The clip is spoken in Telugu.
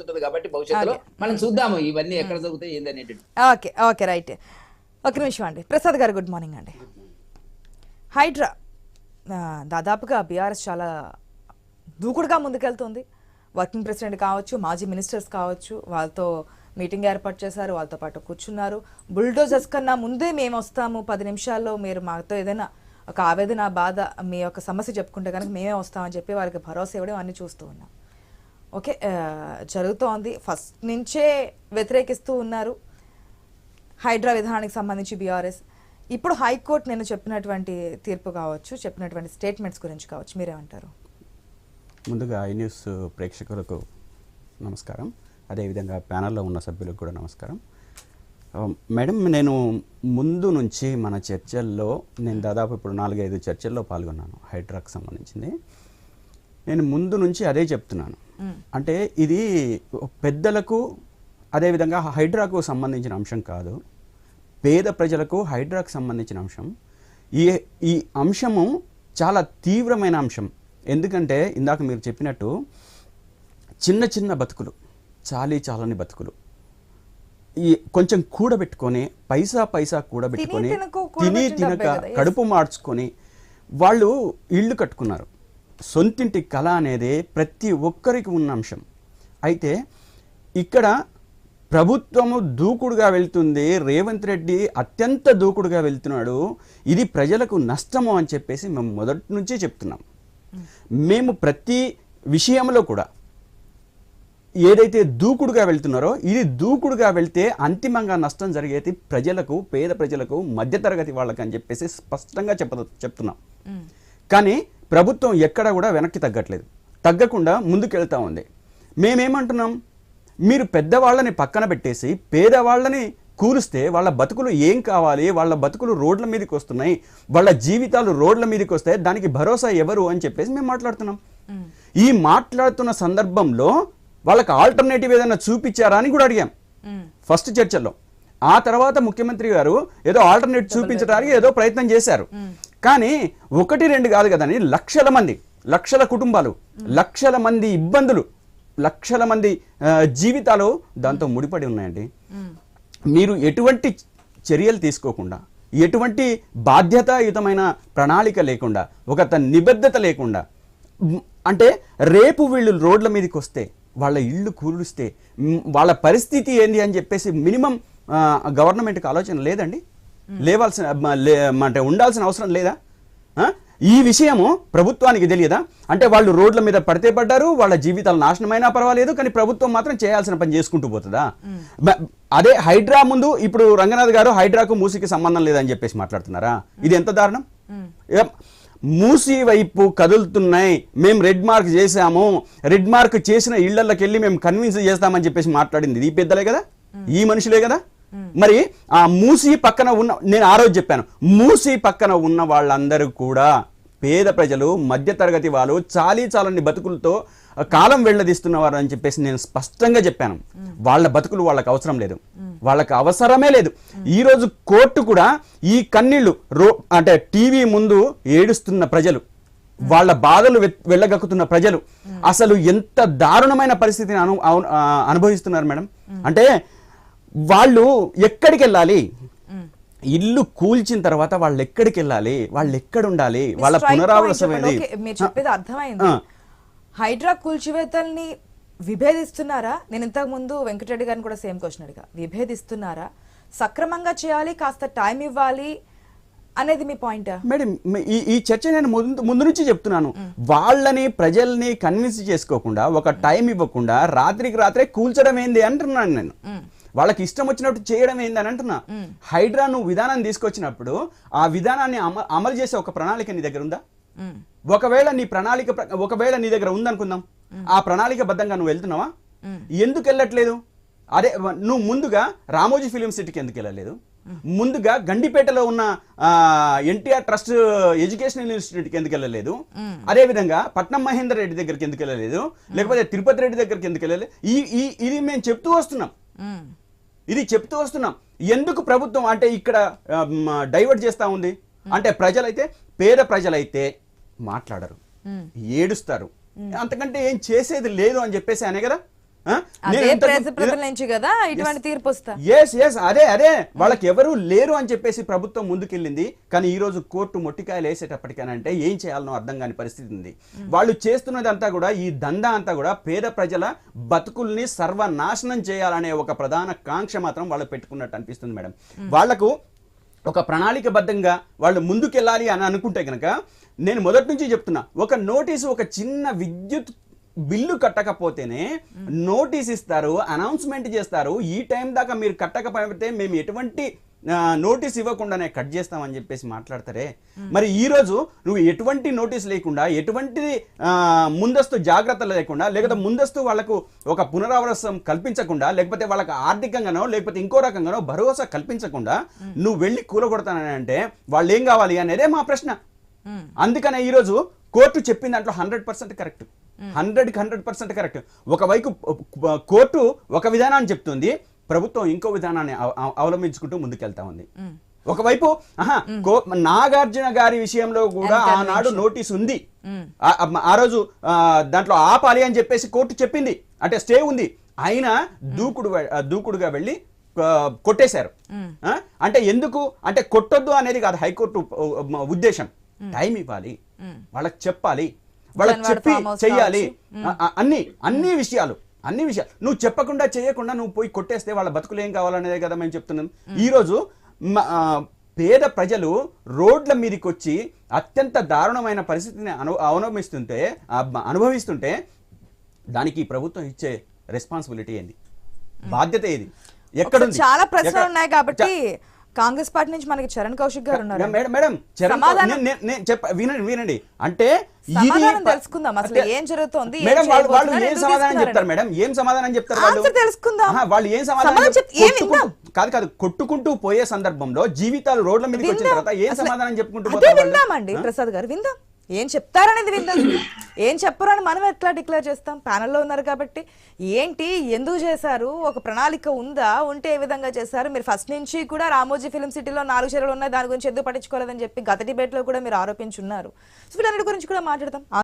రాబోతుంటది కాబట్టి భవిష్యత్తులో మనం చూద్దాము ఇవన్నీ ఎక్కడ జరుగుతాయి ఏందనేది ఓకే ఓకే రైట్. ఒక నిమిషం అండి. ప్రసాద్ గారు గుడ్ మార్నింగ్ అండి. హైడ్రా. దాదాపుగా బీఆర్ఎస్ చాలా దూకుడుగా ముందుకెళ్తుంది. వర్కింగ్ ప్రెసిడెంట్ కావచ్చు మాజీ మినిస్టర్స్ కావచ్చు వాళ్ళతో మీటింగ్ ఏర్పాటు చేశారు వాళ్ళతో పాటు కూర్చున్నారు. బుల్డోజర్స్ కన్నా ముందే మేము వస్తాము. పది నిమిషాల్లో మీరు మాతో ఏదైనా ఒక ఆవేదన బాధ మీ యొక్క సమస్య చెప్పుకుంటే కనుక మేమే వస్తామని చెప్పి వారికి భరోసా ఇవ్వడం అన్నీ చూస్తూ ఉన్నాం. ఓకే జరుగుతోంది. ఫస్ట్ నుంచే వ్యతిరేకిస్తూ ఉన్నారు. హైడ్రా విధానానికి సంబంధించి బీఆర్ఎస్. ఇప్పుడు హైకోర్టు నేను చెప్పినటువంటి తీర్పు కావచ్చు చెప్పినటువంటి స్టేట్మెంట్స్ గురించి కావచ్చు మీరేమంటారు? ముందుగా ఐ న్యూస్ ప్రేక్షకులకు నమస్కారం. అదేవిధంగా ప్యానల్లో ఉన్న సభ్యులకు కూడా నమస్కారం. మేడం నేను ముందు నుంచి మన చర్చల్లో నేను దాదాపు ఇప్పుడు నాలుగైదు చర్చల్లో పాల్గొన్నాను హైడ్రాకు సంబంధించింది. నేను ముందు నుంచి అదే చెప్తున్నాను. అంటే ఇది పెద్దలకు అదేవిధంగా హైడ్రాకు సంబంధించిన అంశం కాదు. పేద ప్రజలకు హైడ్రాకు సంబంధించిన అంశం. ఈ ఈ అంశము చాలా తీవ్రమైన అంశం. ఎందుకంటే ఇందాక మీరు చెప్పినట్టు చిన్న చిన్న బతుకులు చాలీ చాలని బతుకులు. ఈ కొంచెం కూడబెట్టుకొని పైసా పైసా కూడబెట్టుకొని తిని తినకు. కడుపు మార్చుకొని వాళ్ళు ఇల్లు కట్టుకున్నారు. సొంతింటి కళ అనేది ప్రతి ఒక్కరికి ఉన్న అంశం. అయితే ఇక్కడ ప్రభుత్వము దూకుడుగా వెళ్తుంది రేవంత్ రెడ్డి అత్యంత దూకుడుగా వెళ్తున్నాడు ఇది ప్రజలకు నష్టము అని చెప్పేసి మేము మొదటి నుంచే చెప్తున్నాం. మేము ప్రతి విషయంలో కూడా ఏదైతే దూకుడుగా వెళ్తున్నారో ఇది దూకుడుగా వెళ్తే అంతిమంగా నష్టం జరిగేది ప్రజలకు పేద ప్రజలకు మధ్యతరగతి వాళ్ళకి అని చెప్పేసి స్పష్టంగా చెప్ప చెప్తున్నాం. కానీ ప్రభుత్వం ఎక్కడ కూడా వెనక్కి తగ్గట్లేదు. తగ్గకుండా ముందుకెళ్తా ఉంది. మేమేమంటున్నాం? మీరు పెద్దవాళ్ళని పక్కన పెట్టేసి పేదవాళ్ళని కూరుస్తే వాళ్ళ బతుకులు ఏం కావాలి? వాళ్ళ బతుకులు రోడ్ల మీదకి వస్తున్నాయి. వాళ్ళ జీవితాలు రోడ్ల మీదకి వస్తాయి. దానికి భరోసా ఎవరు అని చెప్పేసి మేము మాట్లాడుతున్నాం. ఈ మాట్లాడుతున్న సందర్భంలో వాళ్ళకి ఆల్టర్నేటివ్ ఏదైనా చూపించారా అని కూడా అడిగాం. ఫస్ట్ చర్చల్లో. ఆ తర్వాత ముఖ్యమంత్రి గారు ఏదో ఆల్టర్నేట్ చూపించడానికి ఏదో ప్రయత్నం చేశారు. కానీ ఒకటి రెండు కాదు కదండి లక్షల మంది లక్షల కుటుంబాలు లక్షల మంది ఇబ్బందులు లక్షల మంది జీవితాలు దాంతో ముడిపడి ఉన్నాయండి. మీరు ఎటువంటి చర్యలు తీసుకోకుండా ఎటువంటి బాధ్యతాయుతమైన ప్రణాళిక లేకుండా ఒక నిబద్ధత లేకుండా అంటే రేపు వీళ్ళు రోడ్ల మీదకి వస్తే వాళ్ళ ఇళ్ళు కూలుస్తే వాళ్ళ పరిస్థితి ఏంది అని చెప్పేసి మినిమం గవర్నమెంట్కి ఆలోచన లేదండి? లేవాల్సిన అంటే ఉండాల్సిన అవసరం లేదా? ఈ విషయము ప్రభుత్వానికి తెలియదా? అంటే వాళ్ళు రోడ్ల మీద పడితే పడ్డారు వాళ్ళ జీవితాలు నాశనమైనా పర్వాలేదు కానీ ప్రభుత్వం మాత్రం చేయాల్సిన పని చేసుకుంటూ పోతుందా? అదే హైడ్రా ముందు ఇప్పుడు రంగనాథ్ గారు హైడ్రాకు మూసికి సంబంధం లేదని చెప్పేసి మాట్లాడుతున్నారా? ఇది ఎంత దారుణం? మూసి వైపు కదులుతున్నాయి మేము రెడ్ మార్క్ చేశాము రెడ్ మార్క్ చేసిన ఇళ్ళకి వెళ్ళి మేము కన్విన్స్ చేస్తామని చెప్పేసి మాట్లాడింది. ఈ పెద్దలే కదా? ఈ మనుషులే కదా? మరి ఆ మూసి పక్కన ఉన్న నేను ఆ రోజు చెప్పాను మూసి పక్కన ఉన్న వాళ్ళందరూ కూడా పేద ప్రజలు మధ్యతరగతి వాళ్ళు చాలీ చాలని బతుకులతో కాలం వెళ్ళదీస్తున్నవారు అని చెప్పేసి నేను స్పష్టంగా చెప్పాను. వాళ్ళ బతుకులు వాళ్ళకి అవసరం లేదు. వాళ్ళకి అవసరమే లేదు. ఈ రోజు కోర్టు కూడా ఈ కన్నీళ్ళు రో అంటే టీవీ ముందు ఏడుస్తున్న ప్రజలు వాళ్ళ బాధలు వె- వెళ్ళగక్కుతున్న ప్రజలు అసలు ఎంత దారుణమైన పరిస్థితిని అను అనుభవిస్తున్నారు మేడం? అంటే వాళ్ళు ఎక్కడికి వెళ్ళాలి ఇల్లు కూల్చిన తర్వాత వాళ్ళు ఎక్కడికి వెళ్ళాలి వాళ్ళు ఎక్కడ ఉండాలి వాళ్ళ Strike point పునరావాసం చెప్పండి. ఏంది? ఓకే, మీరు చెప్పేది అర్థమైంది. హైడ్రా కూల్చివేతల్ని విభేదిస్తున్నారా? నేను ఇంతకు ముందు వెంకటరెడ్డి గారిని కూడా సేమ్ క్వశ్చన్ అడిగా. విభేదిస్తున్నారా? సక్రమంగా చేయాలి కాస్త టైం ఇవ్వాలి అనేది మీ పాయింట్? మేడం ఈ ఈ చర్చ నేను ముందు ముందు నుంచి చెప్తున్నాను. వాళ్ళని ప్రజల్ని కన్విన్స్ చేసుకోకుండా ఒక టైం ఇవ్వకుండా రాత్రికి రాత్రే కూల్చడం ఏంది అంటున్నాను నేను. వాళ్ళకి ఇష్టం వచ్చినట్టు చేయడం ఏంది అని అంటున్నా. హైడ్రా నువ్వు విధానం తీసుకొచ్చినప్పుడు ఆ విధానాన్ని అమ- అమలు చేసే ఒక ప్రణాళిక నీ దగ్గర ఉందా? ఒకవేళ నీ ప్రణాళిక ప్ర- ఒకవేళ నీ దగ్గర ఉందనుకుందాం. ఆ ప్రణాళిక బద్ధంగా నువ్వు వెళ్తున్నావా? ఎందుకు వెళ్ళట్లేదు? అదే నువ్వు ముందుగా రామోజీ ఫిలిం సిటీకి ఎందుకు వెళ్ళలేదు? ముందుగా గండిపేటలో ఉన్న ఎన్టీఆర్ ట్రస్ట్ ఎడ్యుకేషనల్ ఇన్స్టిట్యూట్కి ఎందుకు వెళ్ళలేదు? అదే విధంగా పట్నం మహేందర్ రెడ్డి దగ్గరికి ఎందుకు వెళ్ళలేదు? లేకపోతే తిరుపతి రెడ్డి దగ్గరికి ఎందుకు వెళ్ళలేదు? ఈ ఇది మేము చెప్తూ వస్తున్నాం. ఇది చెప్తూ వస్తున్నాం. ఎందుకు ప్రభుత్వం అంటే ఇక్కడ డైవర్ట్ చేస్తా ఉంది? అంటే ప్రజలైతే పేద ప్రజలైతే మాట్లాడరు. ఏడుస్తారు. అంతకంటే ఏం చేసేది లేదు అని చెప్పేసి అనే కదా? అదే అదే వాళ్ళకి ఎవరు లేరు అని చెప్పేసి ప్రభుత్వం ముందుకెళ్ళింది. కానీ ఈ రోజు కోర్టు మొట్టికాయలు వేసేటప్పటికనంటే ఏం చేయాలనో అర్థం కాని పరిస్థితి ఉంది. వాళ్ళు చేస్తున్నది అంతా కూడా ఈ దందా అంతా కూడా పేద ప్రజల బతుకుల్ని సర్వనాశనం చేయాలనే ఒక ప్రధాన కాంక్ష మాత్రం వాళ్ళు పెట్టుకున్నట్టు అనిపిస్తుంది మేడం. వాళ్ళకు ఒక ప్రణాళికబద్ధంగా వాళ్ళు ముందుకెళ్ళాలి అని అనుకుంటే కనుక నేను మొదటి నుంచి చెప్తున్నా ఒక నోటీసు ఒక చిన్న విద్యుత్ బిల్లు కట్టకపోతేనే నోటీస్ ఇస్తారు అనౌన్స్మెంట్ చేస్తారు. ఈ టైం దాకా మీరు కట్టకపోతే మేము ఎటువంటి నోటీస్ ఇవ్వకుండానే కట్ చేస్తామని చెప్పేసి మాట్లాడతారే? మరి ఈ రోజు నువ్వు ఎటువంటి నోటీస్ లేకుండా ఎటువంటి ముందస్తు జాగ్రత్తలు లేకుండా లేకపోతే ముందస్తు వాళ్ళకు ఒక పునరావాసం కల్పించకుండా లేకపోతే వాళ్ళకి ఆర్థికంగానో లేకపోతే ఇంకో రకంగానో భరోసా కల్పించకుండా నువ్వు వెళ్ళి కూలగొడతానని అంటే వాళ్ళు ఏం కావాలి అనేదే మా ప్రశ్న. అందుకనే ఈరోజు కోర్టు చెప్పిన దాంట్లో హండ్రెడ్ పర్సెంట్ కరెక్ట్. హండ్రెడ్కి హండ్రెడ్ పర్సెంట్ కరెక్ట్. ఒకవైపు కోర్టు ఒక విధానాన్ని చెప్తుంది ప్రభుత్వం ఇంకో విధానాన్ని అవ- అవ- అవలంబించుకుంటూ ముందుకెళ్తా ఉంది. ఒకవైపు నాగార్జున గారి విషయంలో కూడా ఆనాడు నోటీస్ ఉంది. ఆ- రోజు దాంట్లో ఆపాలి అని చెప్పేసి కోర్టు చెప్పింది. అంటే స్టే ఉంది. అయినా దూకుడు దూకుడుగా వెళ్ళి కొట్టేశారు? అంటే ఎందుకు? అంటే కొట్టొద్దు అనేది కాదు హైకోర్టు ఉద్దేశం. టైం ఇవ్వాలి. వాళ్ళకి చెప్పాలి. వాళ్ళకి చెప్పి చెయ్యాలి. అన్ని అన్ని విషయాలు అన్ని విషయాలు. నువ్వు చెప్పకుండా చేయకుండా నువ్వు పోయి కొట్టేస్తే వాళ్ళ బతుకులు ఏం కావాలనేదే కదా మేము చెప్తున్నాం. ఈరోజు పేద ప్రజలు రోడ్ల మీదకి వచ్చి అత్యంత దారుణమైన పరిస్థితిని అను అవలంబిస్తుంటే అనుభవిస్తుంటే దానికి ప్రభుత్వం ఇచ్చే రెస్పాన్సిబిలిటీ ఏంది? బాధ్యత ఏది? ఒకసారి చాలా ప్రశ్నలు ఎక్కడ- ఉన్నాయి కాబట్టి కాంగ్రెస్ పార్టీ నుంచి మనకి చరణ్ కౌశిక్ గారు ఉన్నారు మేడం మేడం చరణ్ నేను- చెప్ప వినండి వినండి అంటే సమాధానం తెలుసుకుందాం. అసలు ఏం జరుగుతోంది, మేడం వాళ్ళు ఏం సమాధానం. చెప్తారు మేడం ఏం సమాధానం చెప్తారు వాళ్ళు తెలుసుకుందాం. వాళ్ళు ఏం సమాధానం. కాదు కాదు కొట్టుకుంటూ పోయే సందర్భంలో జీవితాలు రోడ్ల మీదకి వచ్చిన. తర్వాత ఏం సమాధానం చెప్పుకుంటూ? విందామండి? ప్రసాద్ గారు విందాం ఏం చెప్తారనేది విందాం ఏం చెప్పరు అని మనం ఎట్లా డిక్లేర్ చేస్తాం? ప్యానెల్లో ఉన్నారు కాబట్టి. ఏంటి? ఎందుకు చేశారు? ఒక ప్రణాళిక ఉందా? ఉంటే ఏ విధంగా చేశారు? మీరు ఫస్ట్ నుంచి కూడా రామోజీ ఫిల్మ్ సిటీలో నాలుగు చీరలు ఉన్నాయి. దాని గురించి ఎందుకు పట్టించుకోలేదని చెప్పి గత డిబేట్లో కూడా మీరు ఆరోపించున్నారు. సో వీటన్నిటి గురించి కూడా మాట్లాడదాం.